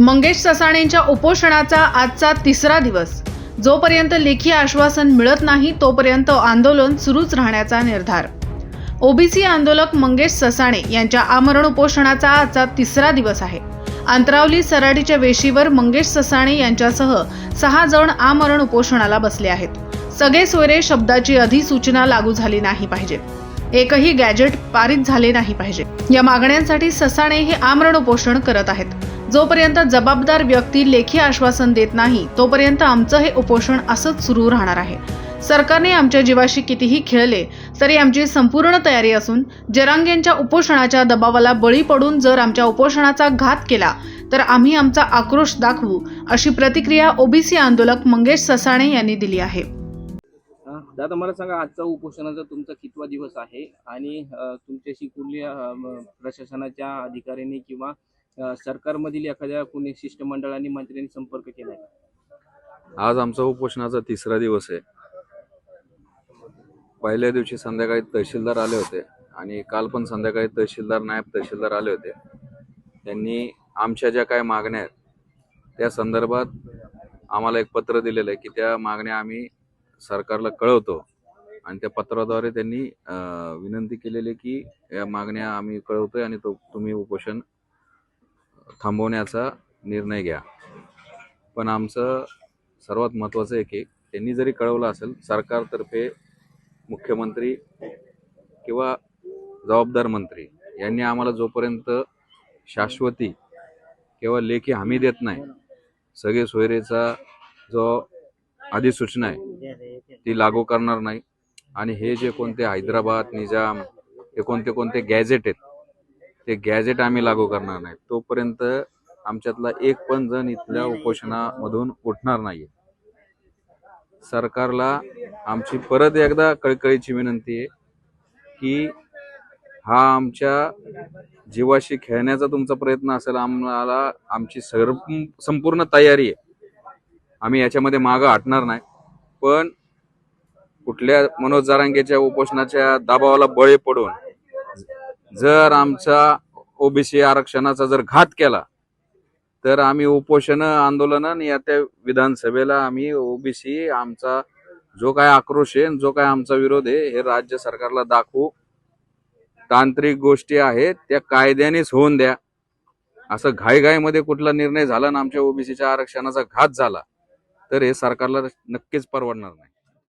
मंगेश ससाणेंच्या उपोषणाचा आजचा तिसरा दिवस. जोपर्यंत लेखी आश्वासन मिळत नाही तोपर्यंत आंदोलन सुरूच राहण्याचा निर्धार. ओबीसी आंदोलक मंगेश ससाणे यांच्या आमरण उपोषणाचा आजचा तिसरा दिवस आहे. अंतरावली सराटीच्या वेशीवर मंगेश ससाणे यांच्यासह सहा जण आमरण उपोषणाला बसले आहेत. सगळे सोयरे शब्दाची अधिसूचना लागू झाली नाही पाहिजे. एकही गॅजेट पारित झाले नाही पाहिजे. या मागण्यांसाठी ससाणे हे आमरण उपोषण करत आहेत. जोपर्यंत जबाबदार व्यक्ती लेखी आश्वासन देत नाही तोपर्यंत आमचं हे उपोषण असंच सुरू राहणार आहे. सरकारने आमच्या जीवाशी कितीही खेळले तरी आमची संपूर्ण तयारी असून जरांगेंच्या उपोषणाच्या दबावाला बळी पडून जर आमच्या उपोषणाचा घात केला तर आम्ही आमचा आक्रोश दाखवू अशी प्रतिक्रिया ओबीसी आंदोलक मंगेश ससाणे यांनी दिली आहे. दादा मला सांगा आजचा उपोषणाचा तुमचा कितवा दिवस आहे? आणि तुमच्याशी कुठल्या प्रशासनाच्या अधिकाऱ्यांनी किंवा सरकारमधील एखाद्या कुणी शिष्टमंडळाने मंत्र्यांनी संपर्क केलाय आज आमचा उपोषणाचा तिसरा दिवस आहे. पहिल्या दिवशी संध्याकाळी तहसीलदार आले होते आणि काल पण संध्याकाळी तहसीलदार नायब तहसीलदार आले होते. त्यांनी आमच्या ज्या काय मागण्या आहेत त्या संदर्भात आम्हाला एक पत्र दिलेलं आहे की त्या मागण्या आम्ही सरकारला कळवतो आणि त्या पत्राद्वारे त्यांनी विनंती केलेली की या मागण्या आम्ही कळवतोय आणि तो तुम्ही उपोषण थांबवण्याचा निर्णय घ्या. पण आमचं सर्वात महत्त्वाचं आहे की त्यांनी जरी कळवलं असेल सरकारतर्फे मुख्यमंत्री किंवा जबाबदार मंत्री यांनी आम्हाला जोपर्यंत शाश्वती किंवा लेखी हमी देत नाही सगळे सोयरेचा जो अधिसूचना आहे ती लागू करणार नाही. आणि हे जे कोणते हैदराबाद निजाम हे कोणते कोणते गॅजेट आहेत ते गॅजेट आम्ही लागू करणार नाही. तोपर्यंत आमच्यातला एक पण जण इथल्या उपोषणामधून उठणार नाहीये. सरकारला आमची परत एकदा कळकळीची विनंती आहे की हा आमच्या जीवाशी खेळण्याचा तुमचा प्रयत्न असेल आम्हाला आमची सर्व संपूर्ण तयारी आहे. आम्ही याच्यामध्ये मागं हटणार नाही. पण कुठल्या मनोज जारांगेच्या उपोषणाच्या दबावाला बळी पडून जर आमचा ओबीसी आरक्षणाचा जर घात केला तर आम्ही उपोषण आंदोलन आणि या त्या विधानसभेला आम्ही ओबीसी आमचा जो काय आक्रोश आहे जो काय आमचा विरोध आहे हे राज्य सरकारला दाखवू. तांत्रिक गोष्टी आहेत त्या कायद्यानेच होऊन द्या. असं घाईघाईमध्ये कुठला निर्णय झाला ना आमच्या ओबीसीच्या आरक्षणाचा घात झाला तर हे सरकारला नक्कीच परवडणार नाही.